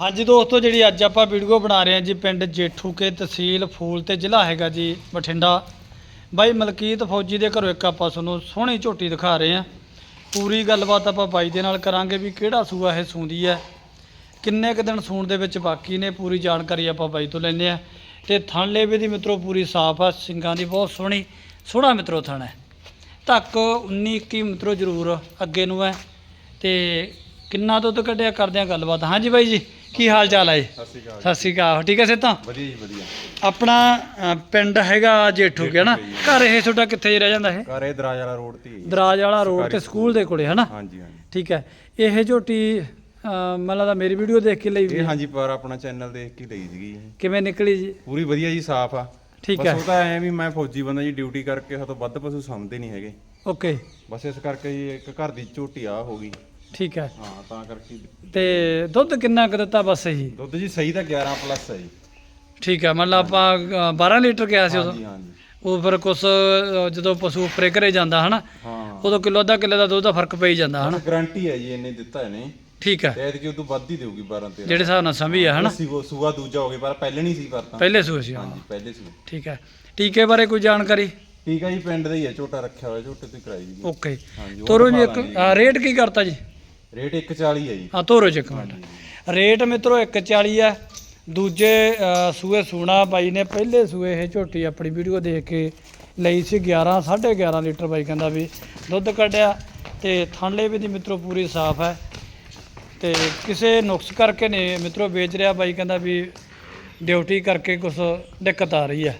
ਹਾਂਜੀ ਦੋਸਤੋ, ਜਿਹੜੀ ਅੱਜ ਆਪਾਂ ਵੀਡੀਓ ਬਣਾ ਰਹੇ ਹਾਂ ਜੀ, ਪਿੰਡ ਜੇਠੂ ਕੇ ਤਹਿਸੀਲ ਫੂਲ ਤੇ ਜ਼ਿਲ੍ਹਾ ਹੈਗਾ ਜੀ ਬਠਿੰਡਾ। ਬਾਈ ਮਲਕੀਤ ਫੌਜੀ ਦੇ ਘਰੋਂ ਇੱਕ ਆਪਾਂ ਤੁਹਾਨੂੰ ਸੋਹਣੀ ਝੋਟੀ ਦਿਖਾ ਰਹੇ ਹਾਂ। ਪੂਰੀ ਗੱਲਬਾਤ ਆਪਾਂ ਬਾਈ ਦੇ ਨਾਲ ਕਰਾਂਗੇ ਵੀ ਕਿਹੜਾ ਸੂਆ ਇਹ ਸੂੰਦੀ ਹੈ, ਕਿੰਨੇ ਕੁ ਦਿਨ ਸੂਣ ਦੇ ਵਿੱਚ ਬਾਕੀ ਨੇ, ਪੂਰੀ ਜਾਣਕਾਰੀ ਆਪਾਂ ਬਾਈ ਤੋਂ ਲੈਂਦੇ ਆ ਤੇ ਥਣ ਲੇਵੇ ਦੀ ਮਿੱਤਰੋ, ਪੂਰੀ ਸਾਫ਼ ਆ, ਸਿੰਗਾਂ ਦੀ ਬਹੁਤ ਸੋਹਣੀ, ਸੋਹਣਾ ਮਿੱਤਰੋ ਥਣ ਹੈ। ਧੱਕ 19 21 ਮਿੱਤਰੋ ਜ਼ਰੂਰ ਅੱਗੇ ਨੂੰ ਹੈ। ਤੇ ਕਿੰਨਾ ਦੁੱਧ ਕੱਢਿਆ, ਕਰਦੇ ਆ ਗੱਲਬਾਤ। ਹਾਂਜੀ ਬਾਈ ਜੀ ਕੀ ਹਾਲ ਚਾਲ ਹੈ ਜੀ? ਸਤਿ ਸ਼੍ਰੀ ਅਕਾਲ ਸਤਿ ਸ਼੍ਰੀ ਅਕਾਲ। ਠੀਕ ਹੈ ਸੇਤਾਂ ਵਧੀਆ ਜੀ ਵਧੀਆ। ਆਪਣਾ ਅ, ਪਿੰਡ ਹੈਗਾ ਜੇਠੂ ਕੇ ਨਾ ਘਰ ਇਹ ਤੁਹਾਡਾ ਕਿੱਥੇ ਜੇ ਰਹਿ ਜਾਂਦਾ ਇਹ? ਘਰ ਇਹ ਦਰਾਜ ਵਾਲਾ ਰੋਡ ਤੇ ਹੀ ਹੈ। ਦਰਾਜ ਵਾਲਾ ਰੋਡ ਤੇ ਸਕੂਲ। ਦੇ ਕੋਲੇ ਹਨਾ? ਹਾਂਜੀ ਹਾਂਜੀ। ਠੀਕ ਹੈ ਇਹ ਝੋਟੀ ਅ, ਮੈਨੂੰ ਲੱਗਦਾ ਮੇਰੀ ਵੀਡੀਓ ਦੇਖ ਕੇ ਲਈ ਵੀ ਇਹ। ਹਾਂਜੀ ਪਰ ਆਪਣਾ ਚੈਨਲ ਦੇਖ ਕੇ ਲਈ ਸੀਗੀ ਇਹ। ਕਿਵੇਂ ਨਿਕਲੀ ਜੀ? ਪੂਰੀ ਵਧੀਆ ਜੀ ਸਾਫ਼ ਆ। ਠੀਕ ਬਸ ਹੈ ਉਹ ਤਾਂ ਐ ਵੀ ਮੈਂ ਫੌਜੀ ਬੰਦਾ ਜੀ ਡਿਊਟੀ ਕਰਕੇ ਹਤੋਂ ਵੱਧ ਪਸ਼ੂ ਸਮਝਦੇ ਨਹੀਂ ਹੈਗੇ। ਓਕੇ। ਬਸ ਇਸ ਕਰਕੇ ਜੀ ਇੱਕ ਘਰ ਦੀ ਝੋਟੀ ਆ ਹੋ ਗਈ। ਠੀਕ ਹੈ। ਹਾਂ ਤਾਂ ਕਰਕੇ ਤੇ ਦੁੱਧ ਕਿੰਨਾ ਕੁ ਦਿੱਤਾ ਬਸ ਇਹੀ ਦੁੱਧ ਜੀ ਸਹੀ ਤਾਂ 11 ਪਲੱਸ ਹੈ ਜੀ। ਠੀਕ ਹੈ ਮਤਲਬ ਆਪਾਂ ਅ, 12 ਲੀਟਰ ਗਿਆ ਸੀ ਉਦੋਂ ਹਾਂਜੀ। ਹਾਂਜੀ ਉਹ ਫਿਰ ਕੁਛ ਅ, ਜਦੋਂ ਪਸ਼ੂ ਉੱਪਰੇ ਘਰੇ ਜਾਂਦਾ ਹਨਾ? ਹਾਂ। ਉਦੋਂ ਕਿਲੋ ਅੱਧਾ ਕਿਲੋ ਦਾ ਦੁੱਧ ਦਾ ਫ਼ਰਕ ਪਈ ਜਾਂਦਾ ਹਨਾ? ਗਾਰੰਟੀ ਹੈ ਜੀ ਇਹਨੇ ਦਿੱਤਾ ਇਹਨੇ। ਠੀਕ ਹੈ। ਤੇ ਐਤਕੀ ਉਦੋਂ ਵੱਧ ਹੀ ਦੇਊਗੀ 12 13 ਜਿਹੜੇ ਹਿਸਾਬ ਨਾਲ ਸੰਭੀ ਆ ਹਨਾ? ਸੀ ਉਹ ਸੂਆ ਦੂਜਾ ਹੋ ਗਿਆ ਪਰ ਪਹਿਲੇ ਨਹੀਂ ਸੀ ਪਰ ਤਾਂ। ਪਹਿਲੇ ਸੂਏ ਸੀ ਹਾਂ। ਹਾਂਜੀ ਪਹਿਲੇ ਸੀ ਠੀਕ ਹੈ। ਟੀਕੇ ਬਾਰੇ ਕੋਈ ਜਾਣਕਾਰੀ? ਠੀਕ ਹੈ ਜੀ ਪਿੰਡ ਦਾ ਹੀ ਹੈ ਝੋਟਾ ਰੱਖਿਆ ਹੋਇਆ ਝੋਟੇ ਤੋਂ ਕਰਾਈ ਜੀ। ਓਕੇ। ਹਾਂਜੀ ਉਹ ਤੋਰੋ ਜੀ ਇੱਕ ਆ, ਰੇਟ ਕੀ ਕਰਤਾ ਜੀ? ਰੇਟ 140 ਹੈ ਜੀ। ਹਾਂ ਤੋਰੋ ਜੀ ਇੱਕ ਮਿੰਟ। ਰੇਟ ਮਿੱਤਰੋ 140 ਆ ਦੂਜੇ ਸੂਏ ਸੂਣਾ ਬਾਈ ਨੇ ਪਹਿਲੇ ਸੂਏ ਇਹ ਝੋਟੀ ਆਪਣੀ ਵੀਡੀਓ ਦੇਖ ਕੇ ਲਈ ਸੀ 11 11.5 ਲੀਟਰ ਬਾਈ ਕਹਿੰਦਾ ਵੀ ਦੁੱਧ ਕੱਢਿਆ ਤੇ ਥਣਲੇ ਵੀ ਦੀ ਮਿੱਤਰੋ ਪੂਰੀ ਸਾਫ਼ ਹੈ ਤੇ ਕਿਸੇ ਨੁਕਸ ਕਰਕੇ ਨੇ ਮਿੱਤਰੋ ਵੇਚ ਰਿਹਾ ਬਾਈ ਕਹਿੰਦਾ ਵੀ ਡਿਊਟੀ ਕਰਕੇ ਕੁਝ ਦਿੱਕਤ ਆ ਰਹੀ ਹੈ।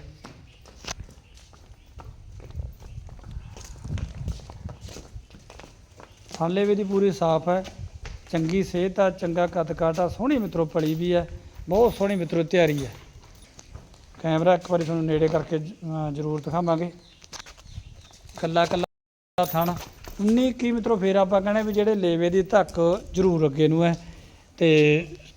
ਥਣਲੇ ਵੀ ਦੀ ਪੂਰੀ ਸਾਫ਼ ਹੈ। ਚੰਗੀ ਸਿਹਤ ਆ ਚੰਗਾ ਕੱਦ ਆ ਸੋਹਣੀ ਮਿੱਤਰੋ ਪਲੀ ਵੀ ਹੈ ਬਹੁਤ ਸੋਹਣੀ ਮਿੱਤਰੋ ਤਿਆਰੀ ਹੈ। ਕੈਮਰਾ ਇੱਕ ਵਾਰੀ ਤੁਹਾਨੂੰ ਨੇੜੇ ਕਰਕੇ ਜ਼ਰੂਰ ਦਿਖਾਵਾਂਗੇ। ਕੱਲਾ ਕੱਲਾ ਥਣ। 19 ਕੀ ਮਿੱਤਰੋ ਫੇਰ ਆਪਾਂ ਕਹਿੰਦੇ ਵੀ ਜਿਹੜੇ ਲੇਵੇ ਦੀ ਧੱਕ ਜ਼ਰੂਰ ਅੱਗੇ ਨੂੰ ਹੈ। ਤੇ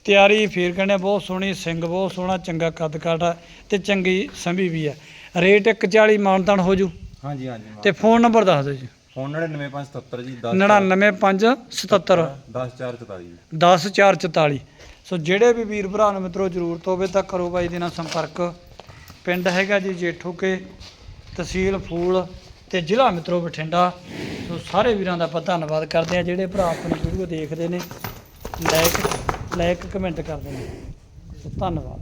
ਤਿਆਰੀ ਫੇਰ ਕਹਿੰਦੇ ਬਹੁਤ ਸੋਹਣੀ ਸਿੰਘ ਬਹੁਤ ਸੋਹਣਾ ਚੰਗਾ ਕੱਦ ਆ ਤੇ ਚੰਗੀ ਸੰਭੀ ਵੀ ਹੈ। ਰੇਟ 140 ਮਾਨਤਾਨ ਹੋ ਜੂ। ਹਾਂਜੀ ਹਾਂਜੀ ਤੇ ਫੋਨ ਨੰਬਰ ਦੱਸ ਦਿਓ ਜੀ। ਫੋਨ 99577 ਜੀ 10 99577 10444 ਜੀ। 10444 ਸੋ ਜਿਹੜੇ ਵੀ ਵੀਰ ਭਰਾ ਨੂੰ ਮਿੱਤਰੋ ਜ਼ਰੂਰਤ ਹੋਵੇ ਤਾਂ ਕਰੋ ਬਾਈ ਦੇ ਨਾਲ ਸੰਪਰਕ। ਪਿੰਡ ਹੈਗਾ ਜੀ ਜੇਠੂ ਕੇ ਤਹਿਸੀਲ ਫੂਲ ਤੇ ਜ਼ਿਲ੍ਹਾ ਮਿੱਤਰੋ ਬਠਿੰਡਾ। ਸੋ ਸਾਰੇ ਵੀਰਾਂ ਦਾ ਆਪਾਂ ਧੰਨਵਾਦ ਕਰਦੇ ਆ ਜਿਹੜੇ ਭਰਾ ਆਪਣੀ ਵੀਡੀਓ ਦੇਖਦੇ ਨੇ ਲਾਈਕ ਲਾਈਕ ਕਮੈਂਟ ਕਰਦੇ ਨੇ। ਸੋ ਧੰਨਵਾਦ।